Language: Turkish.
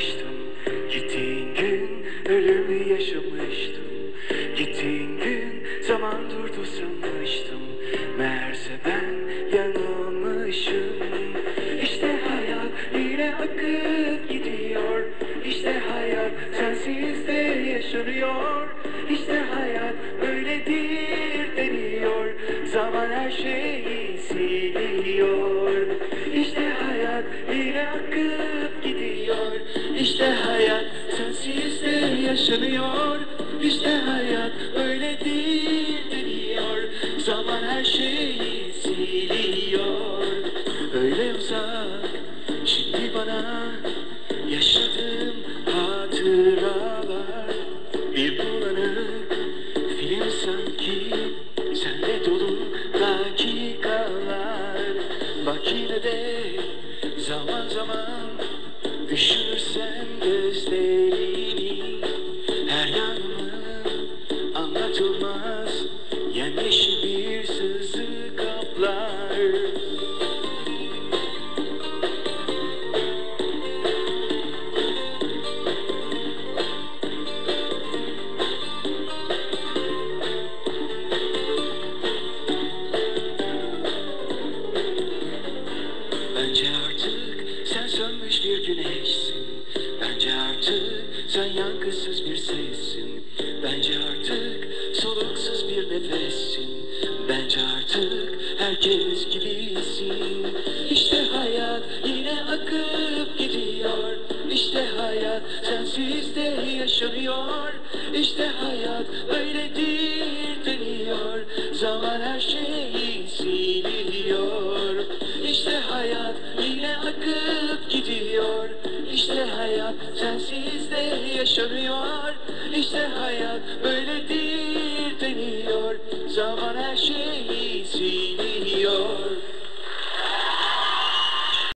yaşamıştım. Gittiğin gün ölümü yaşamıştım. Gittiğin gün zaman durdu sanmıştım. Meğerse ben yanılmışım. İşte hayat yine akıp gidiyor. İşte hayat sensiz de yaşanıyor. İşte hayat böyledir deniyor. Zaman her şey yaşanıyor. İşte hayat böyledir deniyor Zaman her şeyi siliyor. Öyle uzak şimdi bana Yaşadığım hatıralar Bir bulanık film sanki Senle dolu dakikalar. Bak yine de zaman zaman Düşünürsen gözlerini anlatılmaz Yemyeşil bir sızı kaplar. Bence artık sen sönmüş güneşsin. Bence artık sen yankısız bir sessin artık herkes gibisin İşte hayat yine akıp gidiyor. İşte hayat sensiz de yaşanıyor İşte hayat öyledir deniyor Zaman her şeyi siliyor. İşte hayat yine akıp gidiyor. İşte hayat sensiz de yaşanıyor İşte hayat böyledir deniyor Zaman her şeyi